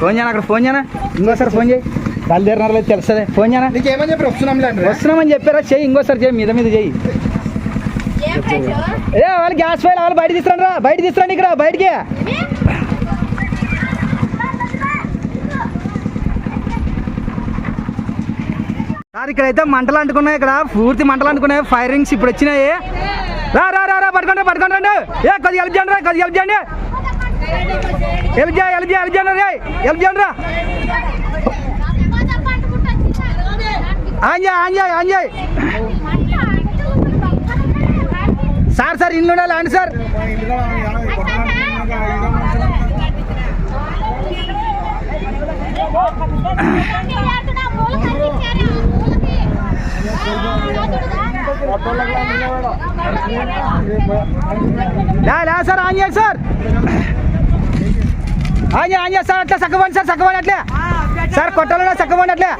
Phone చేయను అక్కడ phone చేయనా ఇంకోసారి ఫోన్ చేయి. బయలుదేరినారు లేదు తెలుస్తుంది. ఫోన్ చేయనా నీకేమని చెప్పి వస్తున్నాంలే అండి వస్తున్నామని చెప్పారా? చెయ్యి ఇంకోసారి చెయ్యి మీద మీద చెయ్యి. ఏ వాళ్ళు గ్యాస్ ఫైల్ వాళ్ళు బయట తీసుకురండి రా బయట తీసుకురండి ఇక్కడ బయటికి. సార్ ఇక్కడైతే మంటలు అంటుకున్నాయి ఇక్కడ పూర్తి మంటలు అంటుకున్నాయి ఫైరింగ్స్ ఇప్పుడు వచ్చినాయి. రా రా రా రా పట్టుకోండి పట్టుకోండి రండి. ఏ కొద్దిగా హెల్ప్ చేయండి రా కొద్దిగా హెల్ప్ చేయండి. హెల్ప్ చేయ హెల్ప్ చేయ హెల్ప్ చేయండి రే హెల్ప్ చేయండి రా. ఆంజాయ్ ఆంజాయ్ ఆంజాయ్ సార్ సార్ ఇల్లు ఉండాలి అండి సార్. లే లే sir enjoy sir enjoy enjoy sir అట్లా చక్కవండి సార్ చక్కవండి అట్లే సార్ కొట్టాలన్నా చక్కవండి అట్లే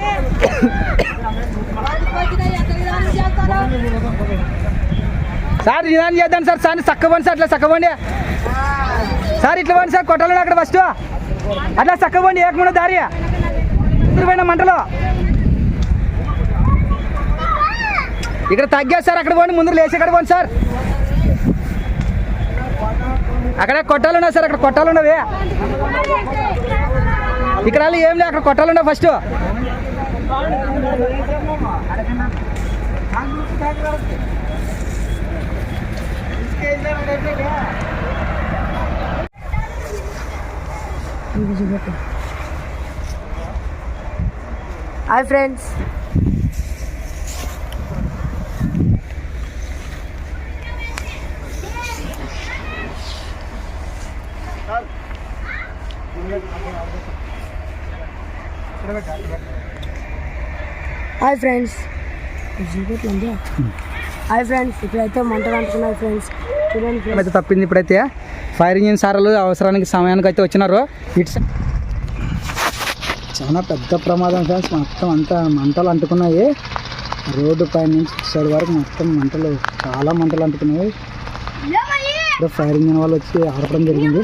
సార్ నిదానం చేద్దాం సార్ సార్ చక్కవండి సార్ అట్లా చక్కవండి సార్ ఇట్లా వండి సార్ కొట్టాలని అక్కడ ఫస్ట్ అట్లా చక్కవండి ఏకముండ దారి పోయిన మంటలో ఇక్కడ తగ్గారు సార్ అక్కడ పోండి ముందు లేచి అక్కడ పోండి సార్. అక్కడ కొట్టాలున్నా సార్ అక్కడ కొట్టాలున్నవే ఇక్కడ ఏం లేదు అక్కడ కొట్టాలున్నా first hi friends. Hi friends. Hi friends ఇప్పుడైతే మంటలు అంటున్నాయి ఫ్రెండ్స్. చూడండి friends. అయితే తప్పింది ఇప్పుడైతే. ఫైర్ ఇంజిన్ సార్లు అవసరానికి సమయానికి అయితే వచ్చినారు. ఇట్స్ చాలా పెద్ద ప్రమాదం ఫ్రెండ్స్. మొత్తం అంతా మంటలు అంటుకున్నాయి. రోడ్డు పై నుంచి సైడ్ వరకు మొత్తం మంటలు చాలా మంటలు అంటుకున్నాయి. ఇప్పుడు ఫైర్ ఇంజిన్ వాళ్ళు వచ్చి ఆపడం జరిగింది.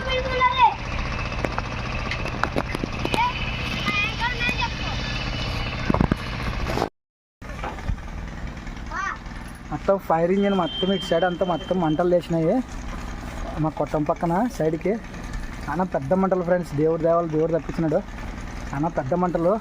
మొత్తం ఫైర్ ఇంజిన్ మొత్తం ఇటు సైడ్ అంతా మొత్తం మంటలు లేచినాయి. మా కొట్టం పక్కన సైడ్కి. అన్న పెద్ద మంటలు ఫ్రెండ్స్ దేవుడు దేవాలు దేవుడు తప్పించినాడు. అన్న పెద్ద మంటలు.